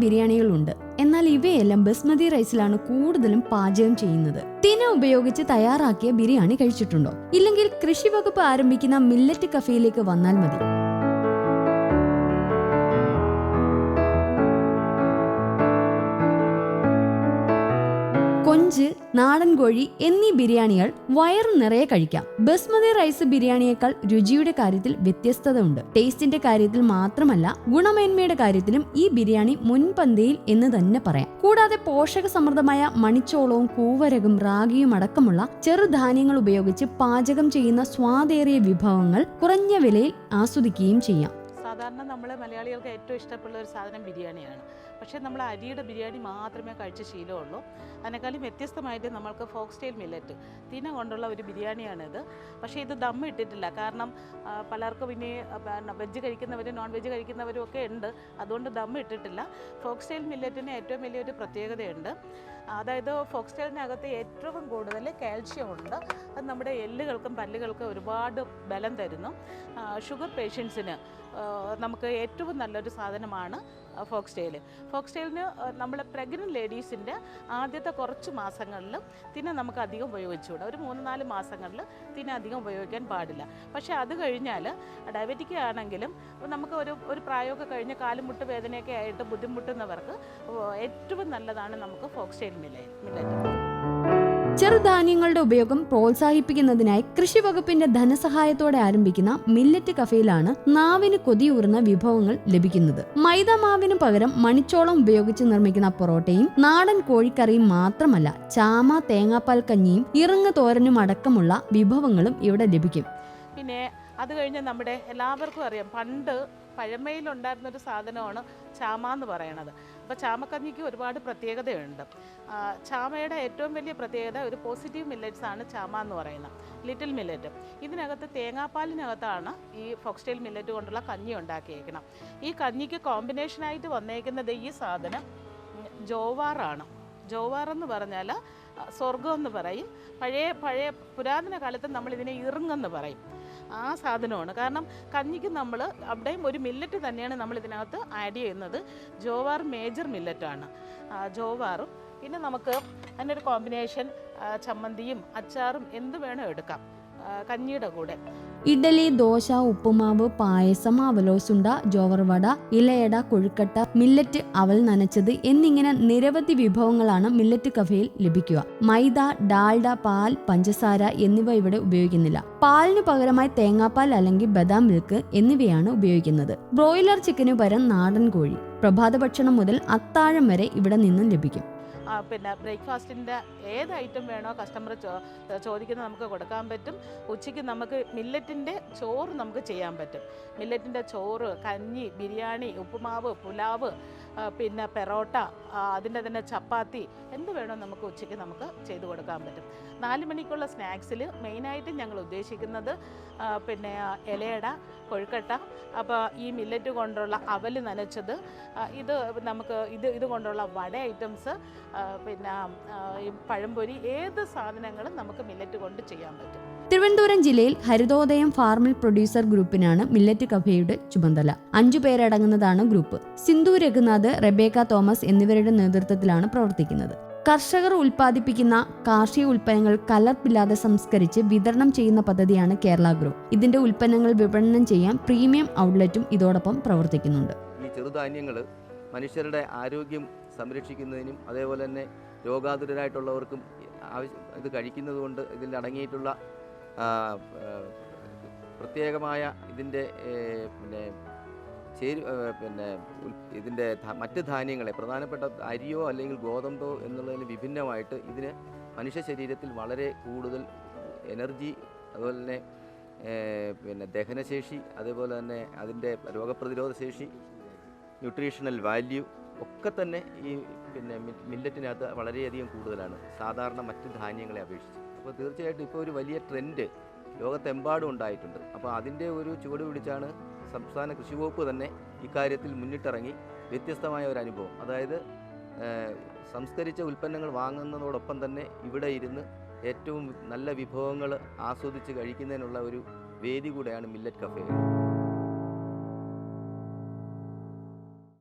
ബിരിയാണികളുണ്ട്. എന്നാൽ ഇവയെല്ലാം ബസ്മതി റൈസിലാണ് കൂടുതലും പാചകം ചെയ്യുന്നത്. തിന ഉപയോഗിച്ച് തയ്യാറാക്കിയ ബിരിയാണി കഴിച്ചിട്ടുണ്ടോ? ഇല്ലെങ്കിൽ കൃഷി വകുപ്പ് ആരംഭിക്കുന്ന മില്ലറ്റ് കഫേയിലേക്ക് വന്നാൽ മതി. നാടൻ കോഴി എന്നീ ബിരിയാണികൾ വയറു നിറയെ കഴിക്കാം. ബസ്മതി റൈസ് ബിരിയാണിയേക്കാൾ രുചിയുടെ കാര്യത്തിൽ വ്യത്യസ്തത ഉണ്ട് ടേസ്റ്റിന്റെ കാര്യത്തിൽ മാത്രമല്ല ഗുണമേന്മയുടെ കാര്യത്തിലും ഈ ബിരിയാണി മുൻപന്തിയിൽ എന്ന് തന്നെ പറയാം. കൂടാതെ പോഷക സമൃദ്ധമായ മണിച്ചോളവും കൂവരകും റാഗിയും അടക്കമുള്ള ചെറുധാന്യങ്ങൾ ഉപയോഗിച്ച് പാചകം ചെയ്യുന്ന സ്വാദേറിയ വിഭവങ്ങൾ കുറഞ്ഞ വിലയിൽ ആസ്വദിക്കുകയും ചെയ്യാം. സാധാരണ നമ്മളെ മലയാളികൾക്ക് ഏറ്റവും ഇഷ്ടമുള്ള ഒരു സാധനം ബിരിയാണിയാണ്. പക്ഷേ നമ്മൾ അരിയുടെ ബിരിയാണി മാത്രമേ കഴിച്ച ശീലമുള്ളൂ. അതിനേക്കാളും വ്യത്യസ്തമായിട്ട് നമ്മൾക്ക് ഫോക്സ് സ്റ്റൈൽ മില്ലറ്റ് തിന കൊണ്ടുള്ള ഒരു ബിരിയാണിയാണിത്. പക്ഷേ ഇത് ദം ഇട്ടിട്ടില്ല. കാരണം പലർക്കും ഇനി വെജ് കഴിക്കുന്നവരും നോൺ വെജ് കഴിക്കുന്നവരും ഒക്കെ ഉണ്ട്. അതുകൊണ്ട് ദം ഇട്ടിട്ടില്ല. ഫോക്സ് സ്റ്റൈൽ മില്ലറ്റിന് ഏറ്റവും വലിയൊരു പ്രത്യേകതയുണ്ട്. അതായത് ഫോക്സ് സ്റ്റൈലിനകത്ത് ഏറ്റവും കൂടുതൽ കാൽഷ്യം ഉണ്ട്. അത് നമ്മുടെ എല്ലുകൾക്കും പല്ലുകൾക്കും ഒരുപാട് ബലം തരുന്നു. ഷുഗർ പേഷ്യൻസിന് നമുക്ക് ഏറ്റവും നല്ലൊരു സാധനമാണ് ഫോക്സ് ഫോക്സ് ടെയിലിന് നമ്മൾ പ്രഗ്നന്റ് ലേഡീസിന്റെ ആദ്യത്തെ കുറച്ച് മാസങ്ങളിൽ തിന്നെ നമുക്ക് അധികം ഉപയോഗിച്ചുകൂടാ. ഒരു മൂന്ന് നാല് മാസങ്ങളിൽ തിന്നെ അധികം ഉപയോഗിക്കാൻ പാടില്ല. പക്ഷേ അത് കഴിഞ്ഞാൽ ഡയബറ്റിക് ആണെങ്കിലും നമുക്ക് ഒരു ഒരു പ്രായമൊക്കെ കഴിഞ്ഞ് കാലുമുട്ട് വേദനയൊക്കെ ആയിട്ട് ബുദ്ധിമുട്ടുന്നവർക്ക് ഏറ്റവും നല്ലതാണ് നമുക്ക് ഫോക്സ് ടെയിൽ മില്ല മില്ലറ്റ് ചെറുധാന്യങ്ങളുടെ ഉപയോഗം പ്രോത്സാഹിപ്പിക്കുന്നതിനായി കൃഷി വകുപ്പിന്റെ ധനസഹായത്തോടെ ആരംഭിക്കുന്ന മില്ലറ്റ് കഫേയിലാണ് നാവിന് കൊതിയൂറുന്ന വിഭവങ്ങൾ ലഭിക്കുന്നത്. മൈദ മാവിന് പകരം മണിച്ചോളം ഉപയോഗിച്ച് നിർമ്മിക്കുന്ന പൊറോട്ടയും നാടൻ കോഴിക്കറിയും മാത്രമല്ല ചാമ തേങ്ങാപ്പാൽ കഞ്ഞിയും ഇറങ്ങ് തോരനും അടക്കമുള്ള വിഭവങ്ങളും ഇവിടെ ലഭിക്കും. പിന്നെ അത് കഴിഞ്ഞ് നമ്മുടെ എല്ലാവർക്കും അറിയാം പണ്ട് പഴമയിലുണ്ടായിരുന്നൊരു സാധനമാണ് ചാമ എന്ന് പറയണത് അപ്പോൾ ചാമക്കഞ്ഞിക്ക് ഒരുപാട് പ്രത്യേകതയുണ്ട്. ചാമയുടെ ഏറ്റവും വലിയ പ്രത്യേകത ഒരു പോസിറ്റീവ് മില്ലറ്റ്സ് ആണ് ചാമ എന്ന് പറയുന്നത്. ലിറ്റിൽ മില്ലറ്റ് ഇതിനകത്ത് തേങ്ങാപ്പാലിനകത്താണ് ഈ ഫോക്സ്റ്റൈൽ മില്ലറ്റ് കൊണ്ടുള്ള കഞ്ഞി ഉണ്ടാക്കിയേക്കണം ഈ കഞ്ഞിക്ക് കോമ്പിനേഷനായിട്ട് വന്നേക്കുന്നത് ഈ സാധനം ജോവാറാണ് ജോവാർ എന്ന് പറഞ്ഞാൽ സ്വർഗമെന്ന് പറയും. പഴയ പഴയ പുരാതന കാലത്ത് നമ്മളിതിനെ ഇറുങ്ങെന്ന് പറയും. ആ സാധനമാണ്. കാരണം കഞ്ഞിക്ക് നമ്മൾ അവിടെയും ഒരു മില്ലറ്റ് തന്നെയാണ് നമ്മൾ ഇതിനകത്ത് ആഡ് ചെയ്യുന്നത്. ജോവാർ മേജർ മില്ലറ്റാണ് ജോവാറും പിന്നെ നമുക്ക് അതിനൊരു കോമ്പിനേഷൻ ചമ്മന്തിയും അച്ചാറും എന്ത് വേണോ എടുക്കാം. കഞ്ഞിയുടെ കൂടെ. ഇഡലി ദോശ ഉപ്പുമാവ് പായസം അവലോസുണ്ട ജോവർവട ഇലയട കൊഴുക്കട്ട മില്ലറ്റ് അവൽ നനച്ചത് എന്നിങ്ങനെ നിരവധി വിഭവങ്ങളാണ് മില്ലറ്റ് കഫയിൽ ലഭിക്കുക. മൈദ ഡാൽഡ പാൽ പഞ്ചസാര എന്നിവ ഇവിടെ ഉപയോഗിക്കുന്നില്ല. പാലിന് പകരമായി തേങ്ങാപ്പാൽ അല്ലെങ്കിൽ ബദാം മിൽക്ക് എന്നിവയാണ് ഉപയോഗിക്കുന്നത്. ബ്രോയിലർ ചിക്കനു പകരം നാടൻ കോഴി. പ്രഭാത ഭക്ഷണം മുതൽ അത്താഴം വരെ ഇവിടെ നിന്നും ലഭിക്കും. പിന്നെ ബ്രേക്ക്ഫാസ്റ്റിന്റെ ഏത് ഐറ്റം വേണോ കസ്റ്റമർ ചോദിക്കുന്നത് നമുക്ക് കൊടുക്കാൻ പറ്റും. ഉച്ചയ്ക്ക് നമുക്ക് മില്ലറ്റിന്റെ ചോറ് നമുക്ക് ചെയ്യാൻ പറ്റും. മില്ലറ്റിന്റെ ചോറ് കഞ്ഞി ബിരിയാണി ഉപ്പുമാവ് പുലാവ് പിന്നെ പെറോട്ട അതിന്റെ തന്നെ ചപ്പാത്തി എന്ത് വേണോ നമുക്ക് ഉച്ചയ്ക്ക് നമുക്ക് ചെയ്തു കൊടുക്കാൻ പറ്റും. നാല് മണിക്കുള്ള സ്നാക്സിൽ മെയിനായിട്ട് ഞങ്ങൾ ഉദ്ദേശിക്കുന്നത് പിന്നെ ഇലയട കൊഴുക്കട്ട അപ്പോൾ ഈ മില്ലറ്റ് കൊണ്ടുള്ള അവൽ നനച്ചത് ഇത് നമുക്ക് ഇത് ഇത് കൊണ്ടുള്ള വട ഐറ്റംസ് പിന്നെ ഈ പഴംപൊരി ഏത് സാധനങ്ങളും നമുക്ക് മില്ലറ്റ് കൊണ്ട് ചെയ്യാൻ പറ്റും. തിരുവനന്തപുരം ജില്ലയിൽ ഹരിതോദയം ഫാർമിൽ പ്രൊഡ്യൂസർ ഗ്രൂപ്പിനാണ് മില്ലറ്റ് കഫേയുടെ ചുമതല. അഞ്ചു പേരടങ്ങുന്നതാണ് group. Sindhu Raghunath Rebecca Thomas എന്നിവരുടെ നേതൃത്വത്തിലാണ് പ്രവർത്തിക്കുന്നത്. കർഷകർ ഉൽപ്പാദിപ്പിക്കുന്ന കാർഷിക ഉൽപ്പന്നങ്ങൾ കലർപ്പില്ലാതെ സംസ്കരിച്ച് വിതരണം ചെയ്യുന്ന പദ്ധതിയാണ് കേരള ഗ്രോ. ഇതിന്റെ ഉൽപ്പന്നങ്ങൾ വിപണനം ചെയ്യാൻ പ്രീമിയം ഔട്ട്ലെറ്റും ഇതോടൊപ്പം പ്രവർത്തിക്കുന്നുണ്ട്. ഈ ചെറുധാന്യങ്ങൾ മനുഷ്യരുടെ ആരോഗ്യം സംരക്ഷിക്കുന്നതിനും അതേപോലെ തന്നെ രോഗാതുരരായിട്ടുള്ളവർക്കും ഇത് കഴിക്കുന്നത് കൊണ്ട് ഇതിൽ അടങ്ങിയിട്ടുള്ള പ്രത്യേകമായ ഇതിന്റെ പിന്നെ ചേരു പിന്നെ ഇതിന്റെ മറ്റ് ധാന്യങ്ങളെ പ്രധാനപ്പെട്ട അരിയോ അല്ലെങ്കിൽ ഗോതമ്പോ എന്നുള്ളതിന് വിഭിന്നമായിട്ട് ഇതിന് മനുഷ്യ ശരീരത്തിൽ വളരെ കൂടുതൽ എനർജി അതുപോലെ തന്നെ പിന്നെ ദഹനശേഷി അതേപോലെ തന്നെ അതിന്റെ രോഗപ്രതിരോധ ശേഷി ന്യൂട്രീഷണൽ വാല്യൂ ഒക്കെ തന്നെ ഈ പിന്നെ മില്ലറ്റിനകത്ത് വളരെയധികം കൂടുതലാണ്. സാധാരണ മറ്റ് ധാന്യങ്ങളെ അപേക്ഷിച്ച്. അപ്പോൾ തീർച്ചയായിട്ടും ഇപ്പോൾ ഒരു വലിയ ട്രെൻഡ് ലോകത്തെമ്പാടും ഉണ്ടായിട്ടുണ്ട്. അപ്പോൾ അതിന്റെ ഒരു ചുവട് പിടിച്ചാണ് സംസ്ഥാന കൃഷി വകുപ്പ് തന്നെ ഇക്കാര്യത്തിൽ മുന്നിട്ടിറങ്ങി വ്യത്യസ്തമായ ഒരു അനുഭവം. അതായത് സംസ്കരിച്ച ഉൽപ്പന്നങ്ങൾ വാങ്ങുന്നതോടൊപ്പം തന്നെ ഇവിടെ ഇരുന്ന് ഏറ്റവും നല്ല വിഭവങ്ങൾ ആസ്വദിച്ച് കഴിക്കുന്നതിനുള്ള ഒരു വേദി കൂടെയാണ് മില്ലറ്റ് കഫേ.